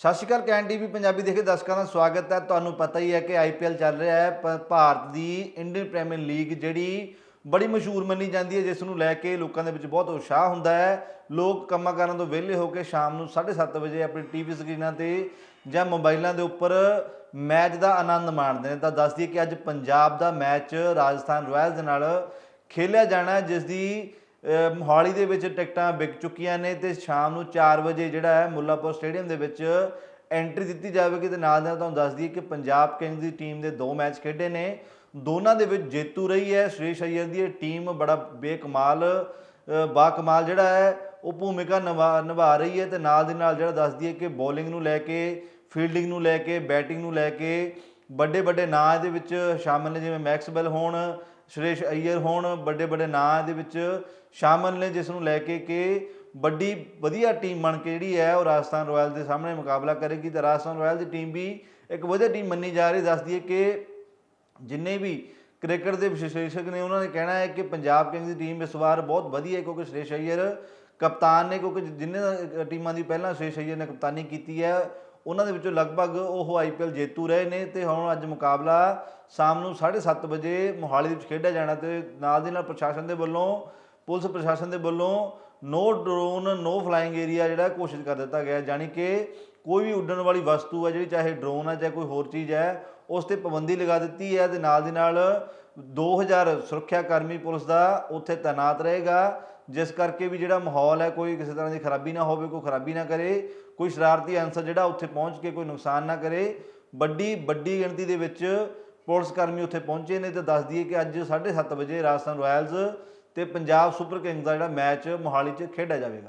ਸਤਿ ਸ਼੍ਰੀ ਅਕਾਲ, ਕੈਨ ਟੀਵੀ ਪੰਜਾਬੀ ਦੇਖੇ ਦਰਸ਼ਕਾਂ ਦਾ ਸਵਾਗਤ ਹੈ। ਤੁਹਾਨੂੰ ਪਤਾ ਹੀ ਹੈ ਕਿ ਆਈਪੀਐਲ ਚੱਲ ਰਿਹਾ ਹੈ ਭਾਰਤ ਦੀ ਇੰਡੀਅਨ ਪ੍ਰੀਮੀਅਰ ਲੀਗ ਜਿਹੜੀ ਬੜੀ ਮਸ਼ਹੂਰ ਮੰਨੀ ਜਾਂਦੀ ਹੈ, ਜਿਸ ਨੂੰ ਲੈ ਕੇ ਲੋਕਾਂ ਦੇ ਵਿੱਚ ਬਹੁਤ ਉਤਸ਼ਾਹ ਹੁੰਦਾ ਹੈ। ਲੋਕ ਕੰਮਾਂ ਕਾਰਾਂ ਤੋਂ ਵਿਹਲੇ ਹੋ ਕੇ ਸ਼ਾਮ ਨੂੰ 7:30 ਵਜੇ ਆਪਣੀ ਟੀਵੀ ਸਕਰੀਨਾਂ ਤੇ ਜਾਂ ਮੋਬਾਈਲਾਂ ਦੇ ਉੱਪਰ ਮੈਚ ਦਾ ਆਨੰਦ ਮਾਣਦੇ ਨੇ। ਤਾਂ ਦੱਸ ਦਈਏ ਕਿ ਅੱਜ ਪੰਜਾਬ ਦਾ ਮੈਚ ਰਾਜਸਥਾਨ ਰਾਇਲਸ ਦੇ ਨਾਲ ਖੇਲਿਆ ਜਾਣਾ ਜਿਸ ਦੀ ਮੋਹਾਲੀ ਦੇ ਵਿੱਚ ਟਿਕਟਾਂ ਵਿਕ ਚੁੱਕੀਆਂ ਨੇ ਤੇ ਸ਼ਾਮ ਨੂੰ 4 ਵਜੇ ਜਿਹੜਾ ਹੈ ਮੁੱਲਾਪੁਰ ਸਟੇਡੀਅਮ ਦੇ ਵਿੱਚ ਐਂਟਰੀ ਦਿੱਤੀ ਜਾਵੇਗੀ ਤੇ ਨਾਲ ਨਾਲ ਤੁਹਾਨੂੰ ਦੱਸ ਦਈਏ ਕਿ ਪੰਜਾਬ ਕਿੰਗਜ਼ ਦੀ ਟੀਮ ਦੇ ਦੋ ਮੈਚ ਖੇਡੇ ਨੇ। ਦੋਨਾਂ ਦੇ ਵਿੱਚ ਜੇਤੂ ਰਹੀ ਹੈ, ਸੁਰੇਸ਼ ਅਈਅਰ ਦੀ ਇਹ ਟੀਮ ਬੜਾ ਬੇਕਮਾਲ, ਅਹ ਬਾਕਮਾਲ ਜਿਹੜਾ ਹੈ, ਉਹ ਭੂਮਿਕਾ ਨਿਭਾ ਨਿਭਾ ਰਹੀ ਹੈ ਤੇ ਨਾਲ ਦੇ ਨਾਲ ਜਿਹੜਾ ਦੱਸਦੀ ਹੈ ਕਿ ਬੋਲਿੰਗ ਨੂੰ ਲੈ ਕੇ ਫੀਲਡਿੰਗ ਨੂੰ ਲੈ ਕੇ ਬੈਟਿੰਗ ਨੂੰ ਲੈ ਕੇ ਵੱਡੇ ਵੱਡੇ ਨਾਂ ਇਹਦੇ ਵਿੱਚ ਸ਼ਾਮਲ ਨੇ, ਜਿਵੇਂ ਮੈਕਸਵੈਲ ਹੋਣ, ਸੁਰੇਸ਼ ਅਈਅਰ ਹੋਣ, ਵੱਡੇ ਵੱਡੇ ਨਾਂ ਇਹਦੇ ਵਿੱਚ ਸ਼ਾਮਲ ਨੇ, ਜਿਸ ਨੂੰ ਲੈ ਕੇ ਕਿ ਵੱਡੀ, ਵਧੀਆ ਟੀਮ ਬਣ ਕੇ ਜਿਹੜੀ ਹੈ ਉਹ ਰਾਜਸਥਾਨ ਰਾਇਲ ਦੇ ਸਾਹਮਣੇ ਮੁਕਾਬਲਾ ਕਰੇਗੀ। ਤੇ ਰਾਜਸਥਾਨ ਰਾਇਲ ਦੀ ਟੀਮ ਵੀ ਇੱਕ ਵਧੀਆ ਟੀਮ ਮੰਨੀ ਜਾ ਰਹੀ, ਦੱਸਦੀ ਹੈ ਕਿ ਜਿੰਨੇ ਵੀ ਕ੍ਰਿਕਟ ਦੇ ਵਿਸ਼ੇਸ਼ਕ ਨੇ, ਉਹਨਾਂ ਨੇ ਕਹਿਣਾ ਹੈ ਕਿ ਪੰਜਾਬ ਕਿੰਗਸ ਦੀ ਟੀਮ ਇਸ ਵਾਰ ਬਹੁਤ ਵਧੀਆ ਹੈ, ਕਿਉਂਕਿ ਸੁਰੇਸ਼ ਅਈਅਰ ਕਪਤਾਨ ਨੇ, ਕਿਉਂਕਿ ਜਿੰਨੇ ਟੀਮਾਂ ਦੀ ਪਹਿਲਾਂ ਸੁਰੇਸ਼ ਅਈਅਰ ਨੇ ਕਪਤਾਨੀ ਕੀਤੀ ਹੈ ਉਹਨਾਂ ਦੇ ਵਿੱਚੋਂ ਲਗਭਗ ਉਹ ਆਈਪੀਐਲ ਜੇਤੂ ਰਹੇ ਨੇ ਤੇ ਹੁਣ ਅੱਜ ਮੁਕਾਬਲਾ ਸ਼ਾਮ ਨੂੰ 7:30 ਵਜੇ ਮੋਹਾਲੀ ਵਿੱਚ ਖੇਡਿਆ ਜਾਣਾ ਤੇ ਨਾਲ ਦੀ ਨਾਲ ਪ੍ਰਸ਼ਾਸਨ ਦੇ ਵੱਲੋਂ, ਪੁਲਿਸ ਪ੍ਰਸ਼ਾਸਨ ਦੇ ਵੱਲੋਂ no drone no flying area ਜਿਹੜਾ ਘੋਸ਼ਿਤ ਕਰ ਦਿੱਤਾ ਗਿਆ ਜਾਨੀ ਕਿ ਕੋਈ ਵੀ ਉੱਡਣ ਵਾਲੀ ਵਸਤੂ ਹੈ ਜਿਹੜੀ ਚਾਹੇ ਡਰੋਨ ਹੈ ਜਾਂ ਕੋਈ ਹੋਰ ਚੀਜ਼ ਹੈ, ਉਸ ਤੇ ਪਾਬੰਦੀ ਲਗਾ ਦਿੱਤੀ ਹੈ ਤੇ ਨਾਲ ਦੀ ਨਾਲ 2000 ਸੁਰੱਖਿਆ ਕਰਮੀ ਪੁਲਿਸ ਦਾ ਉੱਥੇ ਤਾਇਨਾਤ ਰਹੇਗਾ, ਜਿਸ ਕਰਕੇ ਵੀ ਜਿਹੜਾ ਮਾਹੌਲ ਹੈ, ਕੋਈ ਕਿਸੇ ਤਰ੍ਹਾਂ ਦੀ ਖਰਾਬੀ ਨਾ ਹੋਵੇ, ਕੋਈ ਖਰਾਬੀ ਨਾ ਕਰੇ, ਕੋਈ ਸ਼ਰਾਰਤੀ ਅਨਸਰ ਜਿਹੜਾ ਉੱਥੇ ਪਹੁੰਚ ਕੇ ਕੋਈ ਨੁਕਸਾਨ ਨਾ ਕਰੇ। ਵੱਡੀ ਵੱਡੀ ਗਿਣਤੀ ਦੇ ਵਿੱਚ ਪੁਲਿਸ ਕਰਮੀ ਉੱਥੇ ਪਹੁੰਚੇ ਨੇ ਤੇ ਦੱਸ ਦਈਏ ਕਿ ਅੱਜ 7:30 ਵਜੇ ਰਾਜਸਥਾਨ ਰਾਇਲਸ ਤੇ ਪੰਜਾਬ ਸੁਪਰ ਕਿੰਗਸ ਦਾ ਜਿਹੜਾ ਮੈਚ ਮੋਹਾਲੀ 'ਚ ਖੇਡਿਆ ਜਾਵੇਗਾ।